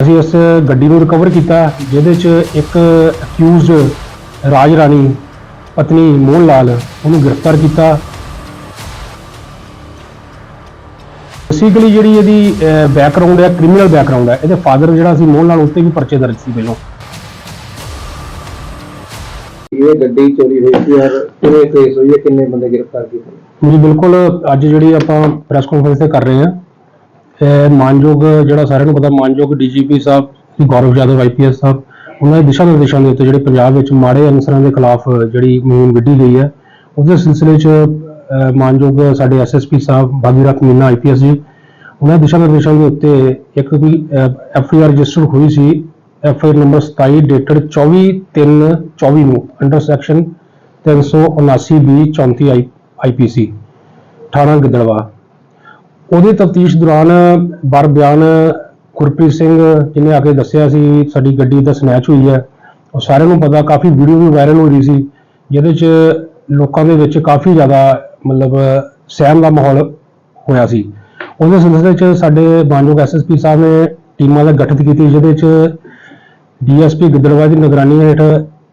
ਅਸੀਂ ਇਸ ਗੱਡੀ ਨੂੰ ਰਿਕਵਰ ਕੀਤਾ ਜਿਹਦੇ 'ਚ ਇੱਕ ਅਕਿਊਜ਼ਡ ਰਾਜ ਰਾਣੀ ਪਤਨੀ ਮੋਹਨ ਲਾਲ ਉਹਨੂੰ ਗ੍ਰਿਫਤਾਰ ਕੀਤਾ। ਬੇਸਿਕਲੀ ਜਿਹੜੀ ਇਹਦੀ ਬੈਕਗ੍ਰਾਉਂਡ ਹੈ ਕ੍ਰਿਮੀਨਲ ਬੈਕਗ੍ਰਾਉਂਡ ਹੈ ਇਹਦੇ ਫਾਦਰ ਜਿਹੜਾ ਸੀ ਮੋਹਨ ਲਾਲ ਉੱਤੇ ਵੀ ਪਰਚੇ ਦਰਜ ਸੀ ਪਹਿਲਾਂ। ਇਹ ਗੱਡੀ ਚੋਰੀ ਹੋਈ ਸੀ ਔਰ ਕਿਵੇਂ ਕੇਸ ਹੋਈ ਹੈ ਕਿੰਨੇ ਬੰਦੇ ਗ੍ਰਿਫਤਾਰ ਕੀਤੇ? ਜੀ ਬਿਲਕੁਲ ਅੱਜ ਜਿਹੜੀ ਆਪਾਂ ਪ੍ਰੈਸ ਕਾਨਫਰੰਸ ਤੇ ਕਰ ਰਹੇ ਹਾਂ ਮਾਨਯੋਗ, ਜਿਹੜਾ ਸਾਰਿਆਂ ਨੂੰ ਪਤਾ, ਮਾਨਯੋਗ ਡੀਜੀਪੀ ਸਾਹਿਬ ਗੌਰਵ ਯਾਦਵ ਆਈਪੀਐਸ ਸਾਹਿਬ, ਉਹਨਾਂ ਦੇ ਦਿਸ਼ਾ ਨਿਰਦੇਸ਼ਾਂ ਦੇ ਉੱਤੇ ਜਿਹੜੇ ਪੰਜਾਬ ਵਿੱਚ ਮਾੜੇ ਅਨਸਰਾਂ ਦੇ ਖਿਲਾਫ ਜਿਹੜੀ ਮੁਹਿੰਮ ਵਿੱਢੀ ਗਈ ਹੈ, ਉਹਦੇ ਸਿਲਸਿਲੇ 'ਚ ਮਾਨਯੋਗ ਸਾਡੇ ਐਸਐਸਪੀ ਸਾਹਿਬ ਭਾਗੀਰਥ ਮੀਨਾ ਆਈਪੀਐਸ ਜੀ, ਉਹਨਾਂ ਦੇ ਦਿਸ਼ਾ ਨਿਰਦੇਸ਼ਾਂ ਦੇ ਉੱਤੇ ਇੱਕ ਵੀ ਐਫਆਈਆਰ ਰਜਿਸਟਰ ਹੋਈ ਸੀ ਐਫਆਈਆਰ ਨੰਬਰ 27 ਡੇਟਡ 24/3/24 ਨੂੰ, ਅੰਡਰ ਸੈਕਸ਼ਨ 379 ਬੀ 34 ਆਈਪੀਸੀ ਥਾਣਾ ਗਿੱਦੜਵਾ। ਉਹਦੇ ਤਫਤੀਸ਼ ਦੌਰਾਨ ਬਰ ਬਿਆਨ ਗੁਰਪ੍ਰੀਤ ਸਿੰਘ ਜਿਹਨੇ ਆ ਕੇ ਦੱਸਿਆ ਸੀ, ਸਾਡੀ ਗੱਡੀ ਦਾ ਸਨੈਚ ਹੋਈ ਹੈ। ਉਹ ਸਾਰਿਆਂ ਨੂੰ ਪਤਾ, ਕਾਫੀ ਵੀਡੀਓ ਵੀ ਵਾਇਰਲ ਹੋ ਰਹੀ ਸੀ, ਜਿਹਦੇ 'ਚ ਲੋਕਾਂ ਦੇ ਵਿੱਚ ਕਾਫੀ ਜ਼ਿਆਦਾ ਮਤਲਬ ਸਹਿਮ ਦਾ ਮਾਹੌਲ ਹੋਇਆ ਸੀ। ਉਹਦੇ ਸਿਲਸਿਲੇ 'ਚ ਸਾਡੇ ਮਾਨਯੋਗ ਐਸਐਸਪੀ ਸਾਹਿਬ ਨੇ ਟੀਮਾਂ ਦਾ ਗਠਿਤ ਕੀਤੀ, ਜਿਹਦੇ 'ਚ ਡੀਐਸਪੀ ਗਿੱਦੜਵਾ ਦੀ ਨਿਗਰਾਨੀ ਹੇਠ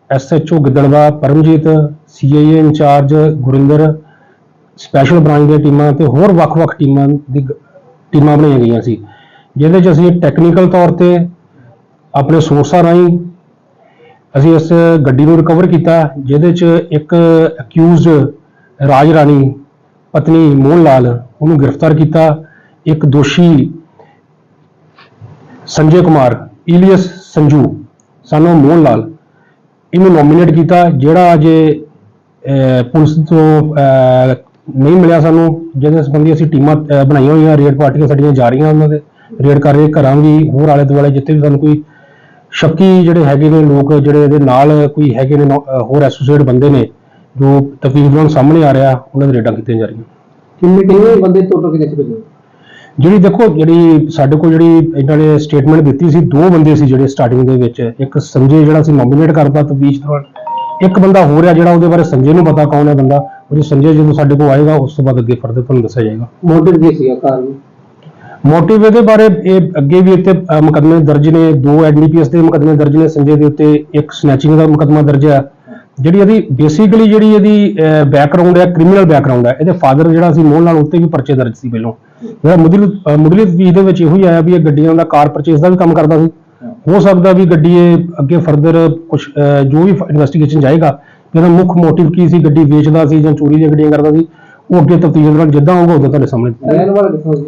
SHO Giddarwa, Paramjit CIA incharge Gurinder special branch ਦੀਆਂ ਟੀਮਾਂ ਤੇ ਹੋਰ ਵੱਖ-ਵੱਖ ਟੀਮਾਂ ਦੀ ਗ- ਟੀਮਾਂ ਬਣਾਈਆਂ ਗਈਆਂ ਸੀ, ਜਿਹਦੇ 'ਚ ਅਸੀਂ ਟੈਕਨੀਕਲ ਤੌਰ ਤੇ ਆਪਣੇ ਸੋਰਸਾਂ ਰਾਹੀਂ ਅਸੀਂ ਇਸ ਗੱਡੀ ਨੂੰ ਰਿਕਵਰ ਕੀਤਾ, ਜਿਹਦੇ 'ਚ ਇੱਕ ਅਕਿਊਜ਼ਡ ਰਾਜ ਰਾਣੀ ਪਤਨੀ ਮੋਹਨ ਲਾਲ ਉਹਨੂੰ ਗ੍ਰਿਫਤਾਰ ਕੀਤਾ, ਇੱਕ ਦੋਸ਼ੀ ਸੰਜੇ ਕੁਮਾਰ, ਈਲੀਅਸ ਸੰਜੂ ਸਾਨੂੰ ਮੋਹਨ ਲਾਲ, ਇਹਨੂੰ ਨੋਮੀਨੇਟ ਕੀਤਾ, ਜਿਹੜਾ ਅਜੇ ਪੁਲਿਸ ਤੋਂ ਨਹੀਂ ਮਿਲਿਆ ਸਾਨੂੰ ਜਿਹਦੇ ਸੰਬੰਧੀ ਅਸੀਂ ਟੀਮਾਂ ਅਹ, ਬਣਾਈਆਂ ਹੋਈਆਂ ਰੇਡ ਪਾਰਟੀਆਂ ਸਾਡੀਆਂ ਜਾ ਰਹੀਆਂ ਉਹਨਾਂ ਦੇ। ਰੇਡ ਕਰ ਰਹੇ ਘਰਾਂ ਵੀ ਹੋਰ ਆਲੇ ਦੁਆਲੇ ਜਿੱਥੇ ਵੀ ਸਾਨੂੰ ਕੋਈ ਸ਼ੱਕੀ ਜਿਹੜੇ ਹੈਗੇ ਨੇ ਲੋਕ ਜਿਹੜੇ ਇਹਦੇ ਨਾਲ ਕੋਈ ਹੈਗੇ ਨੇ ਨੌ- ਅਹ, ਹੋਰ ਐਸੋਸੀਏਟ ਬੰਦੇ ਨੇ ਜੋ ਦੌਰਾਨ ਸਾਹਮਣੇ ਆ ਰਿਹਾ ਉਹਨਾਂ ਦੀ ਰੇਡਾਂ ਕੀਤੀਆਂ ਜਾ ਰਹੀਆਂ। ਕਿੰਨੇ ਕਿੰਨੇ ਬੰਦੇ ਟੋਟਲ ਕਿੰਨੇ ਸੀ ਭੇਜੇ? ਜਿਹੜੀ ਦੇਖੋ ਜਿਹੜੀ ਸਾਡੇ ਕੋਲ ਜਿਹੜੀ ਇਹਨਾਂ ਨੇ ਸਟੇਟਮੈਂਟ ਦਿੱਤੀ ਸੀ ਦੋ ਬੰਦੇ ਸੀ ਜਿਹੜੇ ਸਟਾਰਟਿੰਗ ਦੇ ਵਿੱਚ। ਇੱਕ ਸੰਜੇ ਜਿਹੜਾ ਸੀ ਨੋਮੀਨੇਟ ਕਰਦਾ ਤਫਤੀਸ਼ ਦੌਰਾਨ। ਇੱਕ ਬੰਦਾ ਹੋ ਰਿਹਾ ਜਿਹੜਾ ਉਹਦੇ ਬਾਰੇ ਸੰਜੇ ਨੂੰ ਪਤਾ ਕੌਣ ਹੈ ਬੰਦਾ। ਉਹ ਜੇ ਸੰਜੇ ਜਦੋਂ ਸਾਡੇ ਕੋਲ ਆਏਗਾ ਉਸ ਤੋਂ ਬਾਅਦ ਅੱਗੇ ਫਰਦਰ ਤੁਹਾਨੂੰ ਦੱਸਿਆ ਜਾਏਗਾ। ਮੋਟਿਵ ਕੀ ਸੀਗਾ ਕਾਰਨ ਮੋਟਿਵ ਇਹਦੇ ਬਾਰੇ ਇਹ ਅੱਗੇ ਵੀ ਇੱਥੇ ਅ, ਮੁਕੱਦਮੇ ਦਰਜ ਨੇ ਦੋ ਐਨਡੀਪੀਐਸ ਦੇ ਮੁਕੱਦਮੇ ਦਰਜ ਨੇ ਸੰਜੇ ਦੇ ਉੱਤੇ ਇੱਕ ਸਨੈਚਿੰਗ ਦਾ ਮੁਕੱਦਮਾ ਦਰਜ ਹੈ। ਜਿਹੜੀ ਇਹਦੀ ਬੇਸਿਕਲੀ ਜਿਹੜੀ ਇਹਦੀ ਬੈਕਗ੍ਰਾਉਂਡ ਹੈ ਕ੍ਰਿਮੀਨਲ ਬੈਕਗ੍ਰਾਉਂਡ ਹੈ। ਇਹਦੇ ਫਾਦਰ ਜਿਹੜਾ ਸੀ ਮੋਹਨ ਲਾਲ ਉੱਤੇ ਵੀ ਪਰਚੇ ਦਰਜ ਸੀ ਪਹਿਲਾਂ। ਜਿਹੜਾ ਮੁੱਢਲੀ ਅ, ਮੁੱਢਲੀ ਤਫਤੀਸ਼ ਦੇ ਵਿੱਚ ਇਹੋ ਹੀ ਆਇਆ ਵੀ ਇਹ ਗੱਡੀਆਂ ਦਾ ਕਾਰ ਪਰਚੇਸ ਦਾ ਵੀ ਕੰਮ ਕਰਦਾ ਸੀ। ਹੋ ਸਕਦਾ ਵੀ ਗੱਡੀ ਇਹ ਅੱਗੇ ਫਰਦਰ ਕੁਝ ਜੋ ਵੀ ਇਨਵੈਸਟੀਗੇਸ਼ਨ ਜਾਏਗਾ ਵੀ ਇਹਦਾ ਮੁੱਖ ਮੋਟਿਵ ਕੀ ਸੀ? ਗੱਡੀ ਵੇਚਦਾ ਸੀ ਜਾਂ ਚੋਰੀ ਦੀਆਂ ਗੱਡੀਆਂ ਕਰਦਾ ਸੀ? ਉਹ ਅੱਗੇ ਤਫਤੀਸ਼ ਦੌਰਾਨ ਜਿੱਦਾਂ ਹੋਊਗਾ ਉਦੋਂ ਤੁਹਾਡੇ ਸਾਹਮਣੇ ਰਹਿਣ ਵਾਲਾ ਕਿੱਥੋਂ ਸੀ?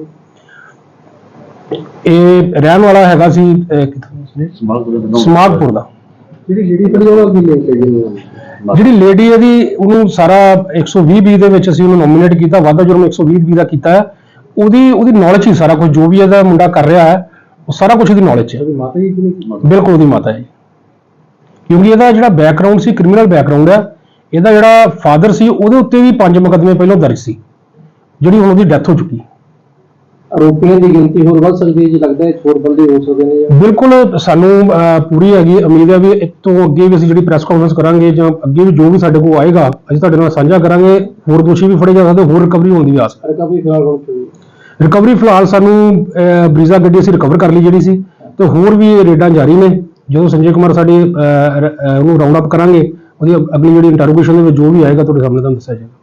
ਇਹ ਰਹਿਣ ਵਾਲਾ ਹੈਗਾ ਸੀ? ਸਮਾਗਪੁਰ ਦਾ। ਜਿਹੜੀ ਜਿਹੜੀ ਫਿਰ ਉਹ ਕੀ ਲਿੰਕ ਹੈ? ਜੀ ਜਿਹੜੀ ਲੇਡੀ ਇਹਦੀ ਉਹਨੂੰ ਸਾਰਾ 120 ਬੀ ਦੇ ਵਿੱਚ ਅਸੀਂ ਉਹਨੂੰ ਨੋਮੀਨੇਟ ਕੀਤਾ ਵਾਧਾ ਜੁਰਮ 120 ਬੀ ਦਾ ਕੀਤਾ ਹੈ। ਉਹਦੀ ਉਹਦੀ ਨੌਲੇਜ ਹੀ ਸਾਰਾ ਕੁਝ ਜੋ ਵੀ ਇਹਦਾ ਮੁੰਡਾ ਕਰ ਰਿਹਾ ਹੈ ਉਹ ਸਾਰਾ ਕੁਝ ਇਹਦੀ ਨੌਲੇਜ ਹੈ। ਜੀ ਬਿਲਕੁਲ ਉਹਦੀ ਮਾਤਾ ਹੈ ਕਿਉਂਕਿ ਇਹਦਾ ਜਿਹੜਾ ਬੈਕਗ੍ਰਾਉਂਡ ਸੀ ਕ੍ਰਿਮੀਨਲ ਬੈਕਗ੍ਰਾਉਂਡ ਹੈ ਇਹਦਾ ਜਿਹੜਾ ਫਾਦਰ ਸੀ ਉਹਦੇ ਉੱਤੇ ਵੀ ਪੰਜ ਮੁਕੱਦਮੇ ਪਹਿਲਾਂ ਦਰਜ ਸੀ ਜਿਹੜੀ ਹੁਣ ਉਹਦੀ ਡੈਥ ਹੋ ਚੁੱਕੀ ਆਰੋਪੀਆਂ ਦੀ ਗਿਣਤੀ ਹੋਰ ਵੱਧ ਸਕਦੀ ਹੈ ਜੀ ਲੱਗਦਾ ਹੈ ਹੋਰ ਬੰਦੇ ਹੋ ਸਕਦੇ ਨੇ ਜਾਂ ਬਿਲਕੁਲ ਸਾਨੂੰ ਪੂਰੀ ਹੈਗੀ ਉਮੀਦ ਹੈ ਵੀ ਇਸ ਤੋਂ ਅੱਗੇ ਵੀ ਅਸੀਂ ਜਿਹੜੀ ਪ੍ਰੈਸ ਕਾਨਫਰੰਸ ਕਰਾਂਗੇ ਜਾਂ ਅੱਗੇ ਵੀ ਜੋ ਵੀ ਸਾਡੇ ਕੋਲ ਆਏਗਾ ਅਸੀਂ ਤੁਹਾਡੇ ਨਾਲ ਸਾਂਝਾ ਕਰਾਂਗੇ ਹੋਰ ਦੋਸ਼ੀ ਵੀ ਫੜੇ ਜਾ ਸਕਦੇ ਹੋਰ ਰਿਕਵਰੀ ਹੋਣ ਦੀ ਆਸ ਹੈ। ਰਿਕਵਰੀ ਫਿਲਹਾਲ ਹੁਣ ਰਿਕਵਰੀ ਫਿਲਹਾਲ ਸਾਨੂੰ ਬਰੀਜ਼ਾ ਗੱਡੀ ਅਸੀਂ ਰਿਕਵਰ ਕਰ ਲਈ ਜਿਹੜੀ ਸੀ ਤੇ ਹੋਰ ਵੀ ਰੇਡਾਂ ਜਾਰੀ ਨੇ। ਜਦੋਂ ਸੰਜੇ ਕੁਮਾਰ ਸਾਡੀ ਉਹਨੂੰ ਰਾਉਂਡ ਅਪ ਕਰਾਂਗੇ, ਉਹਦੀ ਅਗਲੀ ਜਿਹੜੀ ਇੰਟਰੋਗੇਸ਼ਨ ਦੇ ਵਿੱਚ ਜੋ ਵੀ ਆਏਗਾ ਤੁਹਾਡੇ ਸਾਹਮਣੇ ਤੁਹਾਨੂੰ ਦੱਸਿਆ ਜਾਏਗਾ।